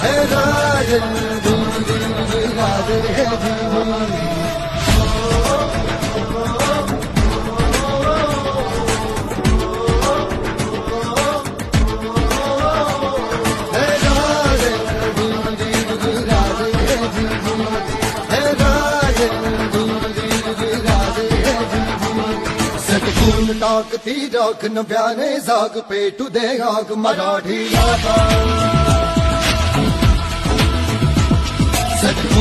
गाजे झिंझिर हे गाजे झिंझिर गाजे झिंझिर हे गाजे झिंझिर गाजे झिंझिर हे गाजे झिंझिर गाजे झिंझिर सटकून टाकती राख नव्याने जाग पेटू दे आग मराठी लाटा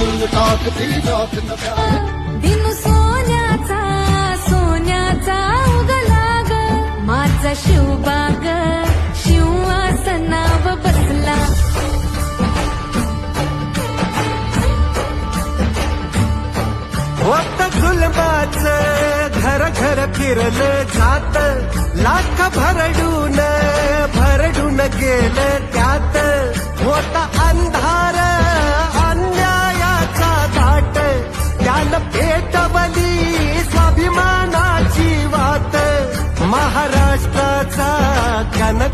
सटकून दिन सोन्याचा सोन्याचा उगला ग माझा शिवबाग शिवासनाव बसला. होत जुलमाच घर घर फिरलं जात. लाख भरडून भरडून गेलं त्यात. होत अंधार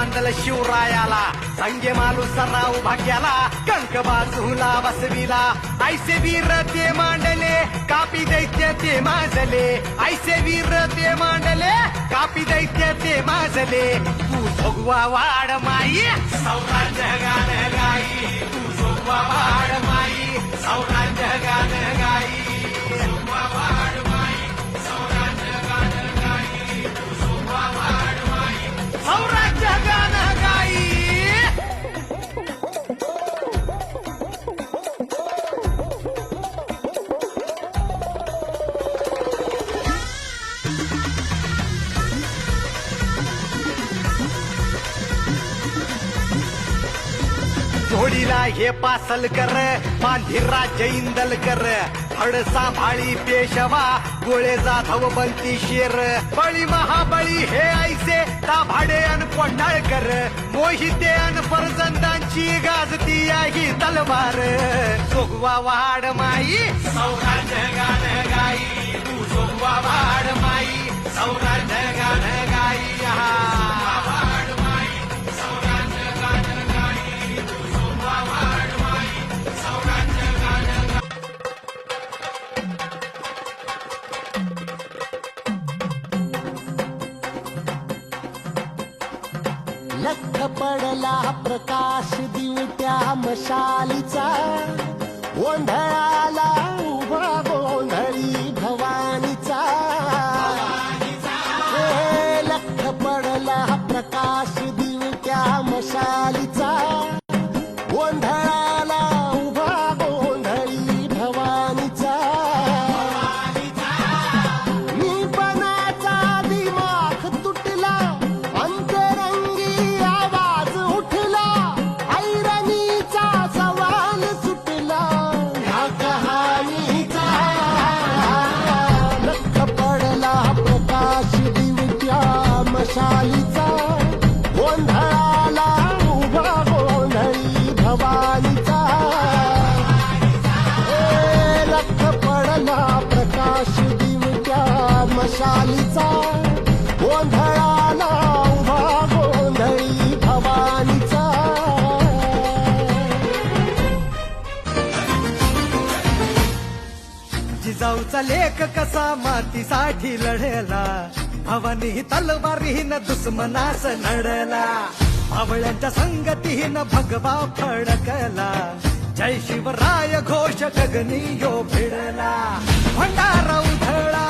मांडल शिवरायाला संगे मालू सराव भाग्याला कंक बाजूला बसविला. ऐसे वीर ते मांडले कापी दैत्य ते माजले. ऐसे वीर ते मांडले कापी दैत्य ते माजले. तू भगवा वाड माई सौराज्य गान गाई. तू भगवा वाड माई सौराज्य गान गाई. जोडीला हे पासल कर मांधिरा जैंदल कर. फड सांभाळी पेशवा गोळे जाधव बंती शेर. बळी महाबळी हे ऐसे ताभाडे अन कर मोहिते अन परजंदांची गाजती आहे तलवार. सोगवा वाड माई सौराज्य गान लख पडला प्रकाश दिवट्या मशालीचा. गोंधळाला उभा गोंधळी. मशालीचा गोंधळाला उभा गोंधळी भवानीचा जिजाऊचा लेख कसा मातीसाठी लढला भवानी तलवारीन दुश्मनास लढला आवळ्यांच्या संगतीन भगवा फडकला जय शिवराय घोष गगनी यो भिडला भंडारा उधळा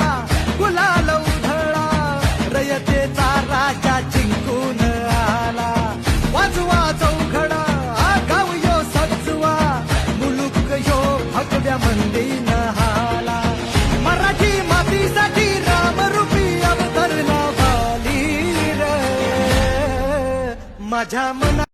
भगव्या मंदी हाला मराठी मातीसाठी रामरूपी अवतरला वाली रे. माझ्या मना